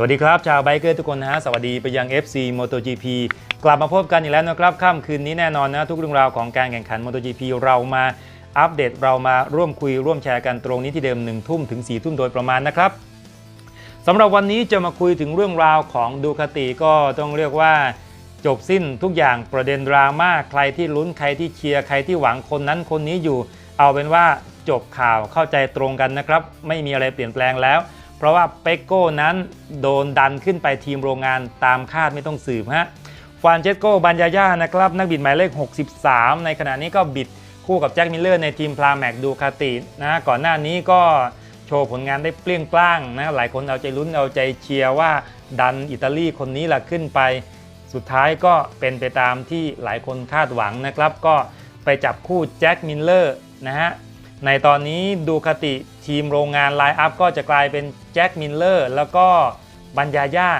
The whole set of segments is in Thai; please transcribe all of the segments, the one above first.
สวัสดีครับ ชาวไบเกอร์ทุกคนนะฮะ สวัสดีไปยัง FC MotoGP กลับมาพบกันอีกแล้วนะครับค่ำคืนนี้แน่นอนนะ ทุกเรื่องราวของการแข่งขัน MotoGP เรามาอัปเดตเรามาร่วมคุยร่วมแชร์กันตรงนี้ที่เดิม 1 ทุ่มถึง 4 ทุ่มโดยประมาณนะครับสำหรับวันนี้จะมาคุยถึงเรื่องราวของดูคาติก็ต้องเรียกว่าจบสิ้นทุกอย่างประเด็นดราม่าใครที่ลุ้นใครที่เชียร์ใครที่หวังคนนั้นคนนี้อยู่ เอาเป็นว่าจบข่าวเข้าใจตรงกันนะครับไม่มีอะไรเปลี่ยนแปลงแล้ว เพราะว่าเปกโก้นั้นโดนดันขึ้นไปทีมโรงงานตามคาดไม่ต้องสืบฮะฟานเชสโกบันยาย่านะครับนักบิดหมายเลข 63 ในขณะนี้ก็บิดคู่กับแจ็คมิลเลอร์ในทีมพลาแมกดูคาตินะก่อนหน้านี้ก็โชว์ผลงานได้เปรี้ยงปร้างนะหลายคนเอาใจลุ้นเอาใจเชียร์ว่าดันอิตาลีคนนี้ล่ะขึ้นไป สุดท้ายก็เป็นไปตามที่หลายคนคาดหวังนะครับ ก็ไปจับคู่แจ็คมิลเลอร์นะฮะ ในตอนนี้ดูคติทีมโรงงานไลน์อัพก็จะกลายเป็นแจ็คมิลเลอร์แล้วก็บัญญาย่า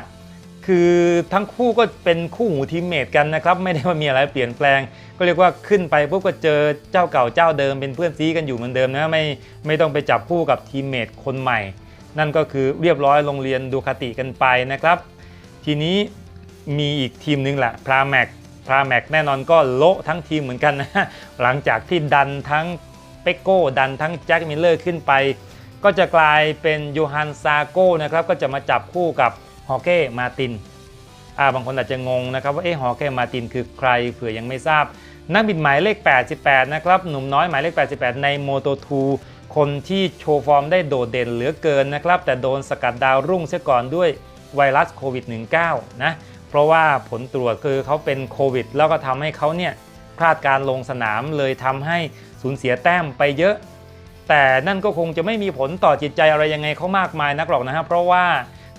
คือทั้งคู่ก็เป็นคู่หูทีมเมทกันนะครับ ไม่ได้ว่ามีอะไรเปลี่ยนแปลง ก็เรียกว่าขึ้นไปปุ๊บก็เจอเจ้าเก่าเจ้าเดิมเป็นเพื่อนซีกันอยู่เหมือนเดิมนะไม่ไม่ต้องไปจับคู่กับทีมเมทคนใหม่ นั่นก็คือเรียบร้อยโรงเรียนดูคติกันไปนะครับ ทีนี้มีอีกทีมหนึงแหละพราแม็กพราแม็กแน่นอนก็โละทั้งทีมเหมือนกันนะหลังจากที่ดันทั้ง ปโก้ดันทั้งแจ็คมิลเลอร์ขึ้นไป ก็จะกลายเป็นโยฮันซาโก้นะครับก็จะมาจับคู่กับฮอเก้มาตินอ่าบางคนอาจจะงงนะครับว่าเอ๊ะฮอเก้มาตินคือใครเผื่อยังไม่ทราบ นักบิดหมายเลข 88 นะครับหนุ่มน้อยหมายเลข 88 ใน Moto2 คนที่โชว์ฟอร์มได้โดดเด่นเหลือเกินนะครับ แต่โดนสกัดดาวรุ่งเสียก่อนด้วยไวรัสโควิด -19 นะเพราะว่าผลตรวจคือเขาเป็นโควิด แล้วก็ทำให้เขาเนี่ยพลาดการลงสนามเลยทำให้ สูญเสียแต้มไปเยอะ แต่นั่นก็คงจะไม่มีผลต่อจิตใจอะไรยังไงเขามากมายนักหรอกนะครับเพราะว่า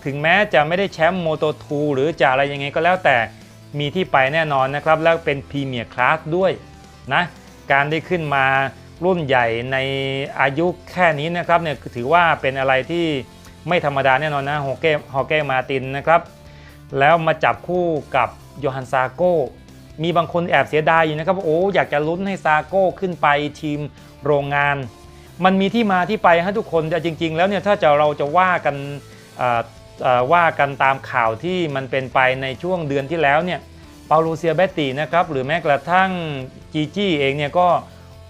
ถึงแม้จะไม่ได้แชมป์โมโต2หรือจะอะไรยังไงก็แล้วแต่มีที่ไปแน่นอนนะครับ แล้วเป็นพรีเมียร์คลาสด้วยนะการได้ขึ้นมารุ่นใหญ่ในอายุแค่นี้นะครับเนี่ยถือว่าเป็นอะไรที่ไม่ธรรมดาแน่นอนนะฮอเก้ฮอเก้มาตินนะครับ แล้วมาจับคู่กับโยฮันซาโก้ มีบางคนแอบเสียดายอยู่นะครับว่าโอ้อยากจะลุ้นให้ซาโก้ขึ้นไปทีมโรงงาน มันมีที่มาที่ไปให้ทุกคนแต่จริง ๆ แล้วเนี่ยถ้าจะเราจะว่ากันว่ากันตามข่าวที่มันเป็นไปในช่วงเดือนที่แล้วเนี่ยเปาโลเซียเบตตินะครับหรือแม้กระทั่งจีจี้เองเนี่ยก็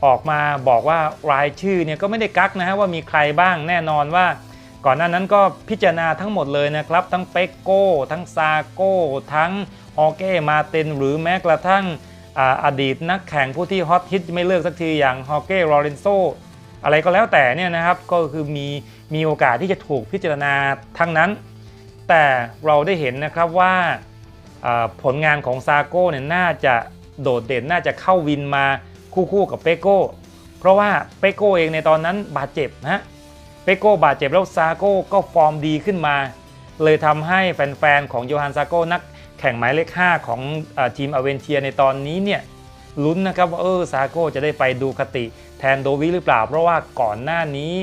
ออกมาบอกว่ารายชื่อเนี่ยก็ไม่ได้กักนะฮะว่ามีใครบ้างแน่นอนว่า ก่อนหน้านั้นก็พิจารณาทั้งหมดเลยนะครับ ทั้งเปกโก้ ทั้งซาโก้ ทั้ง ฮอเก้มาเตนหรือแม้กระทั่งออดีตนักแข่งผู้ที่ฮอตฮิตไม่เลิกสักทีอย่างฮอเก้ลอเรนโซอะไรก็แล้วแต่เนี่ยนะครับก็คือมีมีโอกาสที่จะถูกพิจารณาทั้งนั้น แต่เราได้เห็นนะครับว่าอ่าผลงานของซาโก้เนี่ยน่าจะโดดเด่นน่าจะเข้าวินมาคู่ๆกับเปโก้ เพราะว่าเปโก้เองในตอนนั้นบาดเจ็บนะเปโก้บาดเจ็บแล้วซาโก้ก็ฟอร์มดีขึ้นมา เลยทำให้แฟนๆของโยฮันซาโก้นัก แข่งหมายเลข 5 ของอทีมอเวนเทียในตอนนี้เนี่ยลุ้นนะครับว่าเออซาโก้จะได้ไปดูคติแทนโดวิหรือเปล่า เพราะว่าก่อนหน้านี้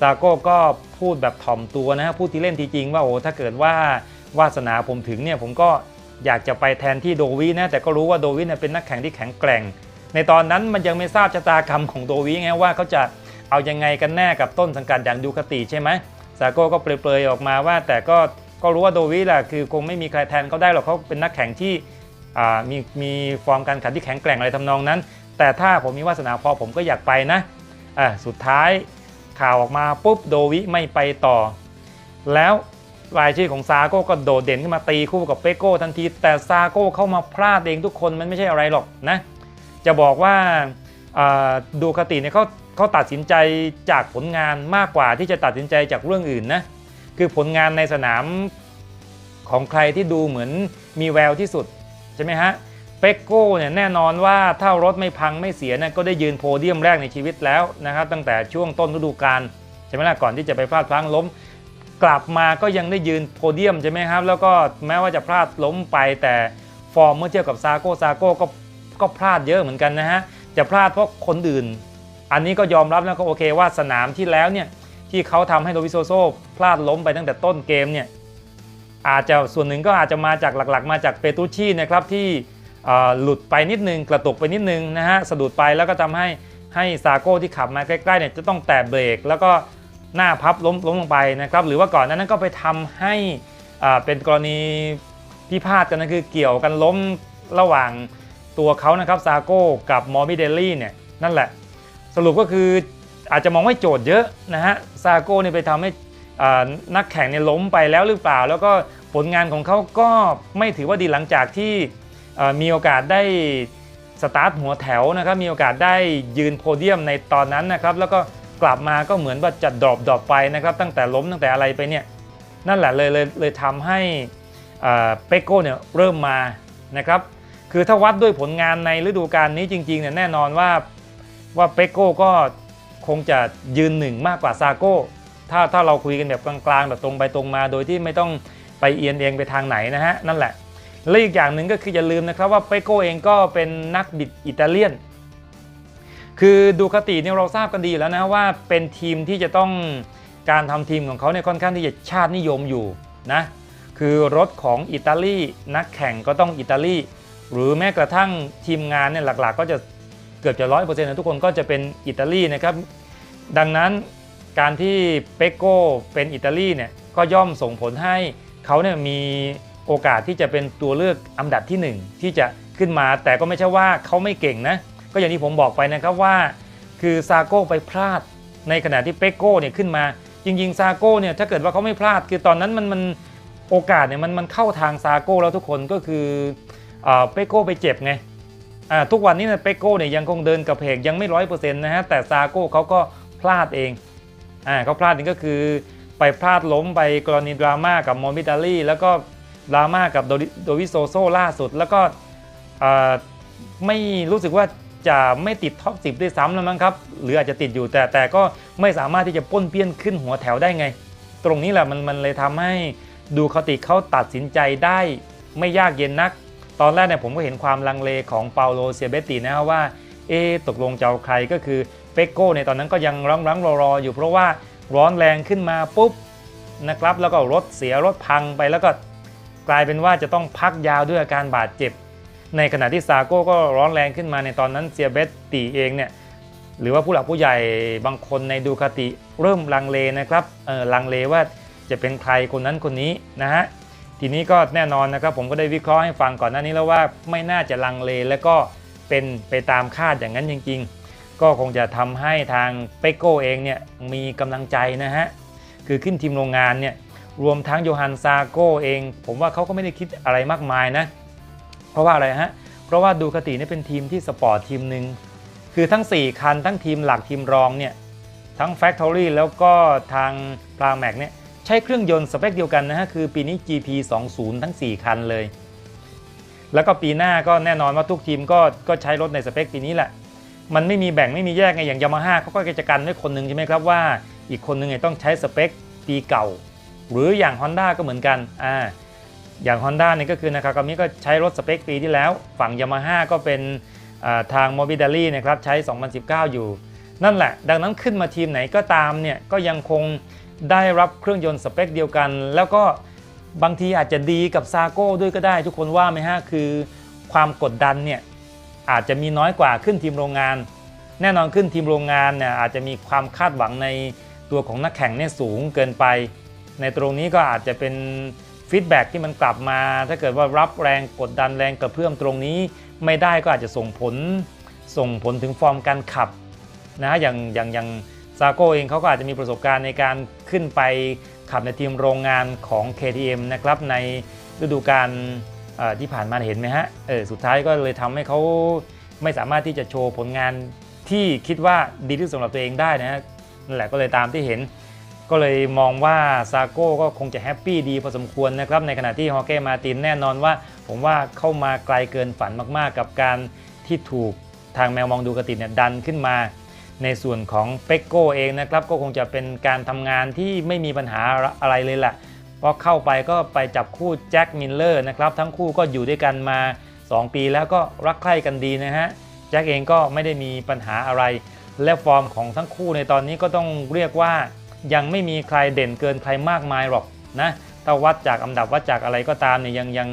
ซาโก้ก็พูดแบบถ่อมตัวนะฮะพูดที่เล่นทีจริงว่าโอ้ถ้าเกิดว่าวาสนาผมถึงเนี่ยผมก็อยากจะไปแทนที่โดวินะแต่ก็รู้ว่าโดวิเนี่ยเป็นนักแข่งที่แข็งแกร่ง ในตอนนั้นมันยังไม่ทราบชะตากรรมของโดวิไงว่าเขาจะเอายังไงกันแน่กับต้นสังกัดอย่างดูคติใช่ไหมซาโก้ก็เปรยๆออกมาว่าแต่ก็ ก็รู้ว่าโดวิแหละคือคงไม่มีใครแทนเขาได้หรอกเขาเป็นนักแข่งที่มีมีฟอร์มการแข่งที่แข็งแกร่งอะไรทำนองนั้น แต่ถ้าผมมีวาสนาพอผมก็อยากไปนะอะสุดท้ายข่าวออกมาปุ๊บโดวิไม่ไปต่อ แล้วรายชื่อของซาโก้ก็โดดเด่นขึ้นมาตีคู่กับเปโก้ทันที แต่ซาโก้เข้ามาพลาดเองทุกคนมันไม่ใช่อะไรหรอกนะ จะบอกว่าดูคติเนี่ยเขาเขาตัดสินใจจากผลงานมากกว่าที่จะตัดสินใจจากเรื่องอื่นนะ คือผลงานในสนาม ของใครที่ดูเหมือนมีแววที่สุด ใช่ไหมฮะเปกโก้เนี่ยแน่นอนว่าถ้ารถไม่พังไม่เสียนะก็ได้ยืนโพเดียมแรกในชีวิตแล้วนะครับตั้งแต่ช่วงต้นฤดูกาลใช่ไหมล่ะก่อนที่จะไปพลาดพลั้งล้ม กลับมาก็ยังได้ยืนโพเดียมใช่ไหมครับแล้วก็แม้ว่าจะพลาดล้มไปแต่ฟอร์มเมื่อเทียบกับซาโก้ซาโก้ก็ก็พลาดเยอะเหมือนกันนะฮะจะพลาดเพราะคนอื่น อันนี้ก็ยอมรับแล้วก็โอเคว่าสนามที่แล้วเนี่ยที่เขาทำให้โดวิโซโซพลาดล้มไปตั้งแต่ต้นเกมเนี่ย อาจจะส่วนหนึ่งก็อาจจะมาจากหลักๆ มาจากเปตูชี่นะครับที่หลุดไปนิดนึงกระตุกไปนิดนึงนะฮะสะดุดไปแล้วก็ทำให้ให้ซาโก้ที่ขับมาใกล้ๆเนี่ยจะต้องแตะเบรก แล้วก็หน้าพับล้มล้มลงไปนะครับหรือว่าก่อนหนานั้นก็ไปทำให้เป็นกรณีพิพาทกันนะคือเกี่ยวกันล้มระหว่างตัวเขานะครับซาโก้กับมอร์บิเดลลี่เนี่ยนั่นแหละ สรุปก็คืออาจจะมองว่าโจทย์เยอะนะฮะซาโก้เนี่ยไปทำให้ นักแข่งเนี่ยล้มไปแล้วหรือเปล่า แล้วก็ผลงานของเขาก็ไม่ถือว่าดีหลังจากที่มีโอกาสได้สตาร์ทหัวแถวนะครับมีโอกาสได้ยืนโพเดียมในตอนนั้นนะครับแล้วก็กลับมาก็เหมือนว่าจะดรอปดรอปไปนะครับตั้งแต่ล้มตั้งแต่อะไรไปเนี่ยนั่นแหละเลยเลยเลยทำให้เอ่อเปโก้เนี่ยเริ่มมานะครับคือถ้าวัดด้วยผลงานในฤดูกาลนี้จริงๆเนี่ยแน่นอนว่าว่าเปโก้ก็คงจะยืนหนึ่งมากกว่าซาโก้ ถ้าถ้าเราคุยกันแบบกลางๆแบบตรงไปตรงมา โดยที่ไม่ต้องไปเอียนเองไปทางไหนนะฮะนั่นแหละ และอีกอย่างหนึ่งก็คืออย่าลืมนะครับว่าเปโก้เองก็เป็นนักบิดอิตาเลียน คือดูคติเนี่ยเราทราบกันดีแล้วนะว่าเป็นทีมที่จะต้องการทำทีมของเขาเนี่ยค่อนข้างที่จะชาตินิยมอยู่นะคือรถของอิตาลีนักแข่งก็ต้องอิตาลีหรือแม้กระทั่งทีมงานเนี่ยหลักๆ ก็จะเกือบจะร้อยเปอร์เซ็นต์ทุกคนก็จะเป็นอิตาลีนะครับดังนั้น การที่เปโก้เป็นอิตาลีเนี่ยก็ย่อมส่งผลให้เขาเนี่ยมีโอกาสที่จะเป็นตัวเลือกอันดับที่หนึ่งที่จะขึ้นมาแต่ก็ไม่ใช่ว่าเขาไม่เก่งนะ ก็อย่างที่ผมบอกไปนะครับว่า คือซาโก้ไปพลาดในขณะที่เปโก้เนี่ยขึ้นมา จริงๆซาโก้เนี่ยถ้าเกิดว่าเขาไม่พลาด คือตอนนั้นมันมันโอกาสเนี่ยมันมันเข้าทางซาโก้แล้วทุกคนก็คือเอ่อเปโก้ไปเจ็บไงอ่าทุกวันนี้เนะเปโก้เนี่ยยังคงเดินกระเพกยังไม่ร้อยเปอร์เซ็นต์นะฮะแต่ซาโก้เขาก็พลาดเอง อ่าเขาพลาดนี่ก็คือไปพลาดล้มไปกรณีดราม่ากับมอมิดาลี่แล้วก็ดราม่ากับโดวิโซโซล่าสุด แล้วก็ไม่รู้สึกว่าจะไม่ติดท็อป10ด้วยซ้ำแล้วมั้งครับ หรืออาจจะติดอยู่แต่แต่ก็ไม่สามารถที่จะป้นเปี้ยนขึ้นหัวแถวได้ไง ตรงนี้แหละมันมันเลยทำให้ดูคาติเขาตัดสินใจได้ไม่ยากเย็นนัก ตอนแรกเนี่ยผมก็เห็นความลังเลของเปาโลเซียเบตตินะว่าเอตกลงจะเอาใครก็คือ เปโก้ในตอนนั้นก็ยังรังรังรอรออยู่เพราะว่าร้อนแรงขึ้นมาปุ๊บนะครับแล้วก็รถเสียรถพังไปแล้วก็กลายเป็นว่าจะต้องพักยาวด้วยอาการบาดเจ็บ ในขณะที่ซาโก้ก็ร้อนแรงขึ้นมาในตอนนั้นเซียเบตติเองเนี่ยหรือว่าผู้หลักผู้ใหญ่บางคนในดูคาติเริ่มลังเลนะครับเออลังเลว่าจะเป็นใครคนนั้นคนนี้นะฮะทีนี้ก็แน่นอนนะครับผมก็ได้วิเคราะห์ให้ฟังก่อนหน้านี้แล้วว่าไม่น่าจะลังเล และก็เป็นไปตามคาดอย่างนั้นจริง ๆ ก็คงจะทำให้ทางเปโก้เองเนี่ยมีกำลังใจนะฮะ คือขึ้นทีมโรงงานเนี่ยรวมทั้งโยฮันซาโก้เอง ผมว่าเขาก็ไม่ได้คิดอะไรมากมายนะ เพราะว่าอะไรฮะ เพราะว่าดูคติเนี่ยเป็นทีมที่สปอร์ตทีมหนึ่งคือทั้ง 4 คันทั้งทีมหลักทีมรองเนี่ยทั้ง Factory แล้วก็ทางพลาแม็กเนี่ยใช้เครื่องยนต์สเปคเดียวกันนะฮะ คือปีนี้ GP 20ทั้ง 4 คันเลย แล้วก็ปีหน้าก็แน่นอนว่าทุกทีมก็ก็ใช้รถในสเปคปีนี้แหละ มันไม่มีแบ่งไม่มีแยกไงอย่างยามาฮ่าเขาก็จะกันไว้คนหนึ่งใช่ไหมครับว่า อีกคนหนึ่งต้องใช้สเปคปีเก่า หรืออย่าง Honda ก็เหมือนกันอ่าอย่าง Honda เนี่ยก็คือนะครับกามิก็ใช้รถสเปคปีที่แล้ว ฝั่ง Yamaha ก็เป็นอ่าทาง m o b i d a l y นะครับใช้ 2019 อยู่ นั่นแหละ ดังนั้นขึ้นมาทีมไหนก็ตามเนี่ยก็ยังคงได้รับเครื่องยนต์สเปคเดียวกัน แล้วก็บางทีอาจจะดีกับซาโก้ด้วยก็ได้ ทุกคนว่าไหมฮะคือความกดดันเนี่ย อาจจะมีน้อยกว่าขึ้นทีมโรงงาน แน่นอนขึ้นทีมโรงงานเนี่ยอาจจะมีความคาดหวังในตัวของนักแข่งเนี่ยสูงเกินไป ในตรงนี้ก็อาจจะเป็นฟีดแบ็กที่มันกลับมา ถ้าเกิดว่ารับแรงกดดันแรงกระเพื่อมตรงนี้ ไม่ได้ก็อาจจะส่งผลส่งผลถึงฟอร์มการขับนะอย่างอย่างอย่างซาโก้เองเขาก็อาจจะมีประสบการณ์ในการขึ้นไปขับในทีมโรงงานของ KTM นะครับในฤดูกาล ที่ผ่านมาเห็นไหมฮะเออสุดท้ายก็เลยทำให้เขาไม่สามารถที่จะโชว์ผลงานที่คิดว่าดีที่สุดสำหรับตัวเองได้นะฮะนั่นแหละก็เลยตามที่เห็น ก็เลยมองว่าซาโก้ก็คงจะแฮปปี้ดีพอสมควรนะครับในขณะที่ฮอเก้มาตินแน่นอนว่า ผมว่าเข้ามาไกลเกินฝันมากๆ กับการที่ถูกทางแมวมองดูกระติเนี่ยดันขึ้นมา ในส่วนของเปกโก้เองนะครับก็คงจะเป็นการทำงานที่ไม่มีปัญหาอะไรเลยแหละ พราะเข้าไปก็ไปจับคู่แจ็คมิลเลอร์นะครับทั้งคู่ก็อยู่ด้วยกันมา 2 ปีแล้วก็รักใคร่กันดีนะฮะแจ็คเองก็ไม่ได้มีปัญหาอะไร และฟอร์มของทั้งคู่ในตอนนี้ก็ต้องเรียกว่า ยังไม่มีใครเด่นเกินใครมากมายหรอกนะถ้าวัดจากอันดับวัดจากอะไรก็ตามเนี่ยยังยัง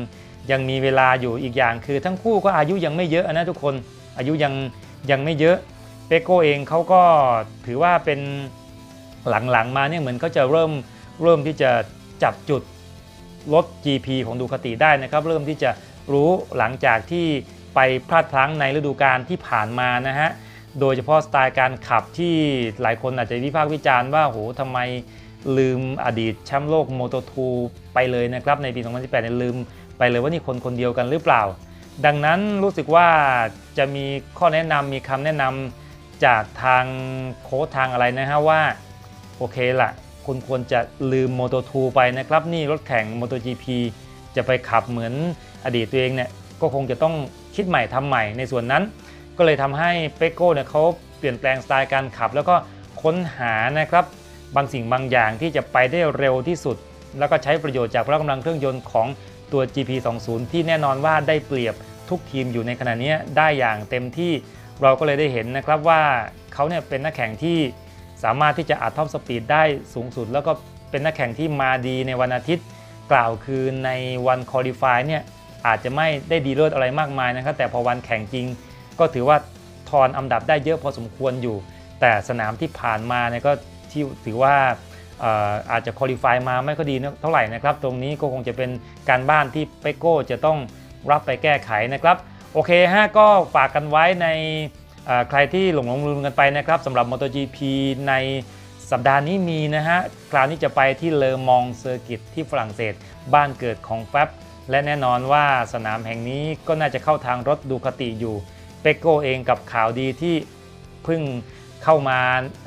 ยังมีเวลาอยู่อีกอย่างคือทั้งคู่ก็อายุยังไม่เยอะนะทุกคนอายุยังยังไม่เยอะเปโก้เองเขาก็ถือว่าเป็นหลังๆมาเนี่ยเหมือนเขาจะเริ่มเริ่มที่จะ จับจุดรถ GP ของดูคาติได้นะครับ เริ่มที่จะรู้หลังจากที่ไปพลาดพลั้งในฤดูกาลที่ผ่านมานะฮะ โดยเฉพาะสไตล์การขับที่หลายคนอาจจะวิพากษ์วิจารณ์ว่าโหทำไมลืมอดีตแชมป์โลกโมโต2ไปเลยนะครับ ในปี 2018เนี่ยลืมไปเลยว่านี่คนคนเดียวกันหรือเปล่า ดังนั้นรู้สึกว่าจะมีข้อแนะนำมีคำแนะนำจากทางโค้ชทางอะไรนะฮะว่า โอเคละ คุณควรจะลืม Moto 2 ไปนะครับ นี่รถแข่ง MotoGP จะไปขับเหมือนอดีตตัวเองเนี่ยก็คงจะต้องคิดใหม่ทำใหม่ในส่วนนั้น ก็เลยทำให้เปโก้เนี่ยเขาเปลี่ยนแปลงสไตล์การขับ แล้วก็ค้นหานะครับบางสิ่งบางอย่างที่จะไปได้เร็วที่สุด แล้วก็ใช้ประโยชน์จากพละกำลังเครื่องยนต์ของตัว GP20 ที่แน่นอนว่าได้เปรียบทุกทีมอยู่ในขณะนี้ได้อย่างเต็มที่เราก็เลยได้เห็นนะครับว่าเขาเนี่ยเป็นนักแข่งที่ สามารถที่จะอัดท็อปสปีดได้สูงสุด แล้วก็เป็นนักแข่งที่มาดีในวันอาทิตย์ กล่าวคือในวันคอลี่ฟายเนี่ยอาจจะไม่ได้ดีเลิศอะไรมากมายนะครับ แต่พอวันแข่งจริง ก็ถือว่าทอนอันดับได้เยอะพอสมควรอยู่ แต่สนามที่ผ่านมาเนี่ยก็ที่ถือว่าอาจจะคอลี่ฟายมาไม่ก็ดีเท่าไหร่นะครับ ตรงนี้ก็คงจะเป็นการบ้านที่เปโก้จะต้องรับไปแก้ไขนะครับ โอเคฮะก็ฝากกันไว้ใน ใครที่หลงหลงลืมกันไปนะครับสำหรับ MotoGP ในสัปดาห์นี้มีนะฮะ คราวนี้จะไปที่เลอมองเซอร์กิตที่ฝรั่งเศส บ้านเกิดของแฟบและแน่นอนว่าสนามแห่งนี้ก็น่าจะเข้าทางรถดูคติอยู่ เปโกเองกับข่าวดีที่เพิ่งเข้ามา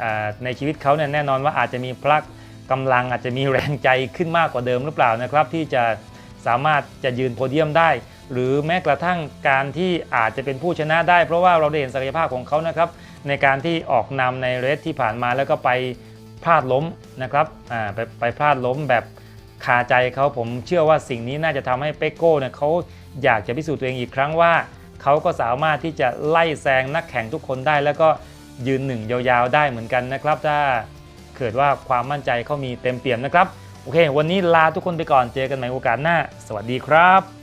อ่าในชีวิตเขาเนี่ยแน่นอนว่าอาจจะมีพลักกำลังอาจจะมีแรงใจขึ้นมากกว่าเดิมหรือเปล่านะครับ ที่จะสามารถจะยืนโพเดียมได้ หรือแม้กระทั่งการที่อาจจะเป็นผู้ชนะได้ เพราะว่าเราได้เห็นศักยภาพของเขานะครับในการที่ออกนำในเรสที่ผ่านมาแล้วก็ไปพลาดล้มนะครับไปไปพลาดล้มแบบคาใจเขาผมเชื่อว่าสิ่งนี้น่าจะทำให้เปโก้เนี่ยเขาอยากจะพิสูจน์ตัวเองอีกครั้งว่าเขาก็สามารถที่จะไล่แซงนักแข่งทุกคนได้ แล้วก็ยืนหนึ่งยาวๆได้เหมือนกันนะครับ ถ้าเกิดว่าความมั่นใจเขามีเต็มเปี่ยมนะครับ โอเค วันนี้ลาทุกคนไปก่อนเจอกันใหม่โอกาสหน้า สวัสดีครับ